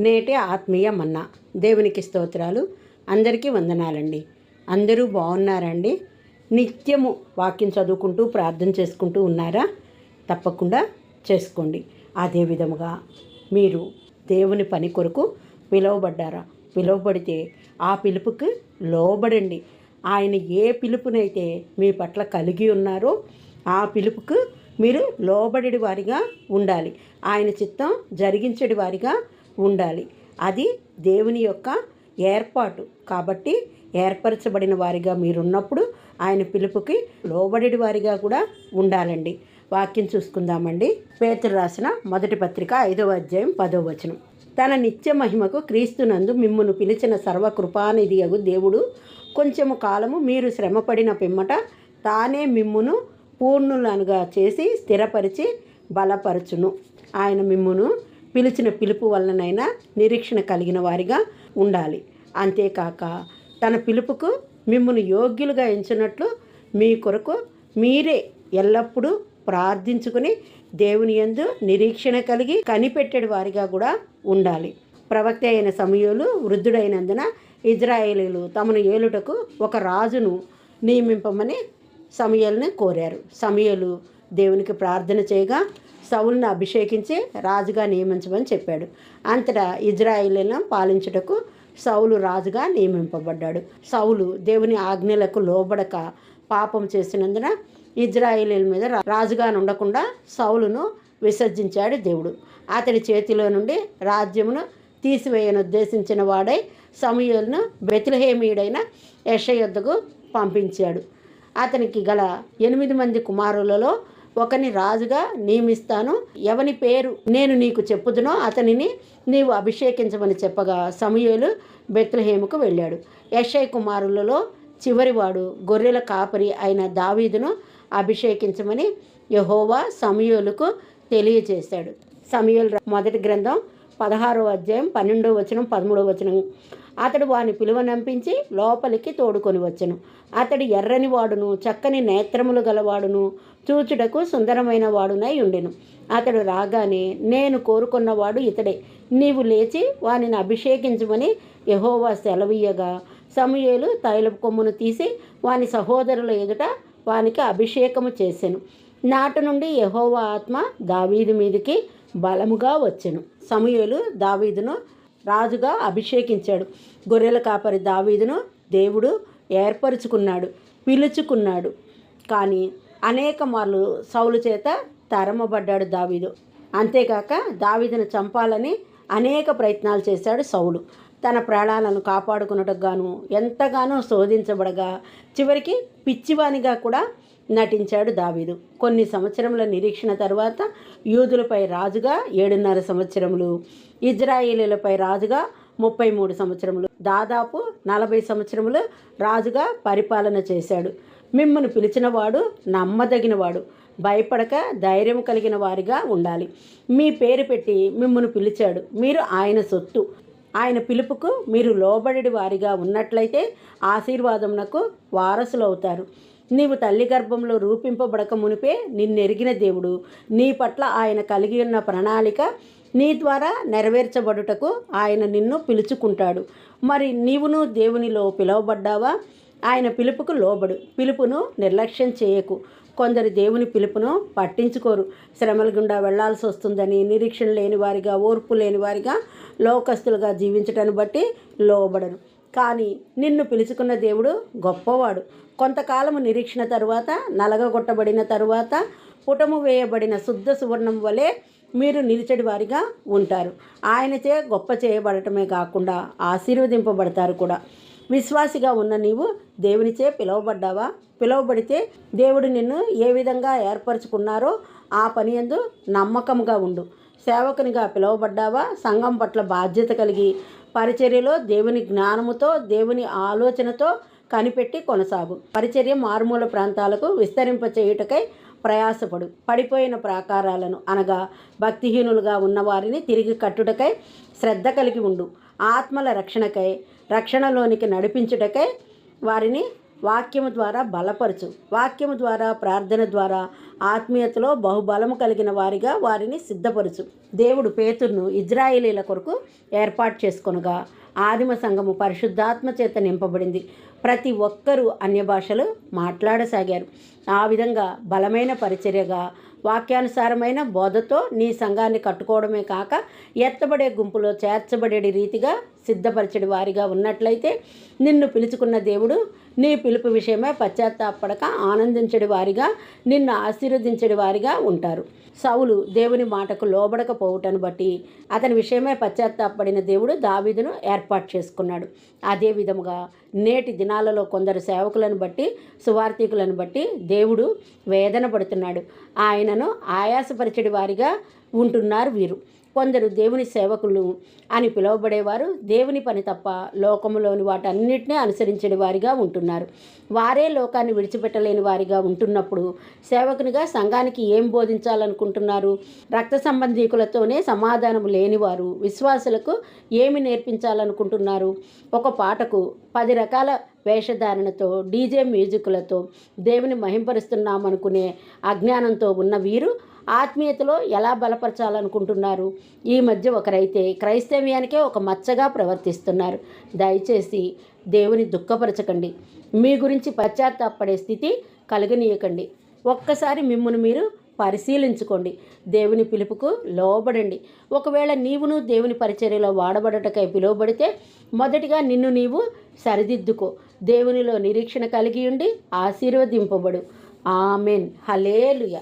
నేటి ఆత్మీయ మన్నా. దేవునికి స్తోత్రాలు. అందరికీ వందనాలండి. అందరూ బాగున్నారండి. నిత్యము వాక్యం చదువుకుంటూ ప్రార్థన చేసుకుంటూ ఉన్నారా? తప్పకుండా చేసుకోండి. అదే విధముగా మీరు దేవుని పని కొరకు పిలువబడ్డారా? పిలువబడితే ఆ పిలుపుకి లోబడండి. ఆయన ఏ పిలుపునైతే మీ పట్ల కలిగి ఉన్నారో ఆ పిలుపుకు మీరు లోబడి వారిగా ఉండాలి. ఆయన చిత్తం జరిగించడి వారిగా ఉండాలి. అది దేవుని యొక్క ఏర్పాటు. కాబట్టి ఏర్పరచబడిన వారిగా మీరున్నప్పుడు ఆయన పిలుపుకి లోబడి వారిగా కూడా ఉండాలండి. వాక్యం చూసుకుందామండి. పేతురు రాసిన మొదటి పత్రిక ఐదవ అధ్యాయం పదో వచనం. తన నిత్య మహిమకు క్రీస్తునందు మిమ్మును పిలిచిన సర్వకృపానిధియగు దేవుడు కొంచెము కాలము మీరు శ్రమపడిన పిమ్మట తానే మిమ్మును పూర్ణులనుగా చేసి స్థిరపరిచి బలపరచును. ఆయన మిమ్మును పిలిచిన పిలుపు వలనైనా నిరీక్షణ కలిగిన వారిగా ఉండాలి. అంతేకాక తన పిలుపుకు మిమ్మల్ని యోగ్యులుగా ఎంచినట్లు మీ కొరకు మీరే ఎల్లప్పుడూ ప్రార్థించుకుని దేవుని యందు నిరీక్షణ కలిగి కనిపెట్టేడు వారిగా కూడా ఉండాలి. ప్రవక్త అయిన సమయంలో వృద్ధుడైనందున ఇజ్రాయేలీలు తమను ఏలుటకు ఒక రాజును నియమింపమని సమయల్ని కోరారు. సమయలు దేవునికి ప్రార్థన చేయగా సౌల్ను అభిషేకించి రాజుగా నియమించమని చెప్పాడు. అంతటా ఇజ్రాయిలను పాలించుటకు సౌలు రాజుగా నియమింపబడ్డాడు. సౌలు దేవుని ఆజ్ఞలకు లోబడక పాపం చేసినందున ఇజ్రాయిలీల మీద రాజుగా ఉండకుండా సౌలును విసర్జించాడు దేవుడు. అతడి చేతిలో నుండి రాజ్యమును తీసివేయను ఉద్దేశించిన వాడై సమయలను బెతిలహేమీయుడైన యశ పంపించాడు. అతనికి గల ఎనిమిది మంది కుమారులలో ఒకని రాజుగా నియమిస్తాను. ఎవని పేరు నేను నీకు చెప్పుదునో అతనిని నీవు అభిషేకించమని చెప్పగా సమయలు బెత్లహేముకు వెళ్ళాడు. యషయ్ కుమారులలో చివరివాడు గొర్రెల కాపరి అయిన దావీదును అభిషేకించమని యహోవా సమూయేలుకు తెలియజేశాడు. సమయోలు మొదటి గ్రంథం పదహారో అధ్యాయం పన్నెండో వచనం పదమూడో వచనం అతడు వాని పిలువనంపించి లోపలికి తోడుకొని వచ్చెను. అతడు ఎర్రని వాడును చక్కని నేత్రములు గలవాడును చూచుటకు సుందరమైన వాడునై ఉండెను. అతడు రాగానే నేను కోరుకున్నవాడు ఇతడే. నీవు లేచి వానిని అభిషేకించమని యహోవా సెలవీయగా సమూయేలు తైలపు కొమ్మును తీసి వాని సహోదరుల ఎదుట వానికి అభిషేకము చేసెను. నాటి నుండి యహోవా ఆత్మ దావీదు మీదికి బలముగా వచ్చెను. సమూయేలు దావీదును రాజుగా అభిషేకించాడు. గొర్రెల కాపరి దావీదును దేవుడు ఏర్పరుచుకున్నాడు పిలుచుకున్నాడు. కానీ అనేక మార్లు సౌలు చేత తరమబడ్డాడు దావీదు. అంతేకాక దావీదును చంపాలని అనేక ప్రయత్నాలు చేశాడు సౌలు. తన ప్రాణాలను కాపాడుకున్నట్టుకు గాను ఎంతగానో శోధించబడగా చివరికి పిచ్చివానిగా కూడా నటించాడు దావీదు. కొన్ని సంవత్సరముల నిరీక్షణ తర్వాత యూదులపై రాజుగా ఏడున్నర సంవత్సరములు ఇజ్రాయేలీలపై రాజుగా ముప్పై మూడు సంవత్సరములు దాదాపు నలభై సంవత్సరములు రాజుగా పరిపాలన చేశాడు. మిమ్మల్ని పిలిచినవాడు నమ్మదగినవాడు. భయపడక ధైర్యం కలిగిన వారిగా ఉండాలి. మీ పేరు పెట్టి మిమ్మల్ని పిలిచాడు. మీరు ఆయన సొత్తు. ఆయన పిలుపుకు మీరు లోబడి వారిగా ఉన్నట్లయితే ఆశీర్వాదమునకు వారసులు అవుతారు నీవు తల్లి గర్భంలో రూపింపబడక మునిపే నిన్నెరిగిన దేవుడు. నీ పట్ల ఆయన కలిగి ఉన్న ప్రణాళిక నీ ద్వారా నెరవేర్చబడుటకు ఆయన నిన్ను పిలుచుకుంటాడు. మరి నీవును దేవునిలో పిలువబడ్డావా? ఆయన పిలుపుకు లోబడు. పిలుపును నిర్లక్ష్యం చేయకు. కొందరు దేవుని పిలుపును పట్టించుకోరు. శ్రమల గుండా వెళ్ళాల్సి వస్తుందని నిరీక్షణ లేని వారిగా ఓర్పు లేని వారిగా లోకస్తులుగా జీవించటాన్ని బట్టి లోబడరు. కానీ నిన్ను పిలుచుకున్న దేవుడు గొప్పవాడు. కొంతకాలము నిరీక్షణ తరువాత నలగగొట్టబడిన తరువాత పుటము వేయబడిన శుద్ధ సువర్ణం వలె మీరు నిలిచడి వారిగా ఉంటారు. ఆయనచే గొప్ప చేయబడటమే కాకుండా ఆశీర్వదింపబడతారు కూడా. విశ్వాసిగా ఉన్న నీవు దేవునిచే పిలువబడ్డావా? పిలువబడితే దేవుడు నిన్ను ఏ విధంగా ఏర్పరచుకున్నారో ఆ పని ఎందు నమ్మకంగా ఉండు. సేవకునిగా పిలువబడ్డావా? సంఘం పట్ల బాధ్యత కలిగి పరిచర్యలో దేవుని జ్ఞానముతో దేవుని ఆలోచనతో కనిపెట్టి కొనసాగు. పరిచర్య మారుమూల ప్రాంతాలకు విస్తరింప చేయుటకై ప్రయాసపడు. పడిపోయిన ప్రాకారాలను అనగా భక్తిహీనులుగా ఉన్నవారిని తిరిగి కట్టుటకై శ్రద్ధ కలిగి ఉండు. ఆత్మల రక్షణకై రక్షణలోనికి నడిపించుటకై వారిని వాక్యము ద్వారా బలపరచు. వాక్యము ద్వారా ప్రార్థన ద్వారా ఆత్మీయతలో బహుబలము కలిగిన వారిగా వారిని సిద్ధపరచు. దేవుడు పేతుర్ను ఇజ్రాయేలీల కొరకు ఏర్పాటు చేసుకొనగా. ఆదిమ సంఘము పరిశుద్ధాత్మ చేత నింపబడింది. ప్రతి ఒక్కరూ అన్య భాషలు మాట్లాడసాగారు. ఆ విధంగా బలమైన పరిచర్యగా వాక్యానుసారమైన బోధతో నీ సంఘాన్ని కట్టుకోవడమే కాక ఎత్తబడే గుంపులో చేర్చబడే రీతిగా సిద్ధపరచడి వారిగా ఉన్నట్లయితే నిన్ను పిలుచుకున్న దేవుడు నీ పిలుపు విషయమై పశ్చాత్తాపడక ఆనందించడి వారిగా నిన్ను ఆశీర్వదించడి వారిగా ఉంటారు. సౌలు దేవుని మాటకు లోబడకపోవటను బట్టి అతని విషయమై పశ్చాత్తాపడిన దేవుడు దావీదును ఏర్పాటు చేసుకున్నాడు. అదే విధముగా నేటి దినాలలో కొందరు సేవకులను బట్టి సువార్థికులను బట్టి దేవుడు వేదన పడుతున్నాడు. ఆయనను ఆయాసపరిచడి వారిగా ఉంటున్నారు వీరు. కొందరు దేవుని సేవకులు అని పిలువబడేవారు. దేవుని పని తప్ప లోకములోని వాటన్నిటినీ అనుసరించని వారిగా ఉంటున్నారు. వారే లోకాన్ని విడిచిపెట్టలేని వారిగా ఉంటున్నప్పుడు సేవకునిగా సంఘానికి ఏం బోధించాలనుకుంటున్నారు? రక్త సంబంధీకులతోనే సమాధానం లేనివారు విశ్వాసులకు ఏమి నేర్పించాలనుకుంటున్నారు? ఒక పాటకు పది రకాల వేషధారణతో డీజే మ్యూజిక్లతో దేవుని మహింపరుస్తున్నామనుకునే అజ్ఞానంతో ఉన్న వీరు ఆత్మీయతలో ఎలా బలపరచాలనుకుంటున్నారు? ఈ మధ్య ఒకరైతే క్రైస్తవ్యానికే ఒక మచ్చగా ప్రవర్తిస్తున్నారు. దయచేసి దేవుని దుఃఖపరచకండి. మీ గురించి పశ్చాత్తాపడే స్థితి కలగనీయకండి. ఒక్కసారి మిమ్మల్ని మీరు పరిశీలించుకోండి. దేవుని పిలుపుకు లోబడండి. ఒకవేళ నీవును దేవుని పరిచర్యలో వాడబడటకై పిలువబడితే మొదటిగా నిన్ను నీవు సరిదిద్దుకో. దేవునిలో నిరీక్షణ కలిగి ఉండి ఆశీర్వదింపబడు. ఆమెన్. హలేలుయ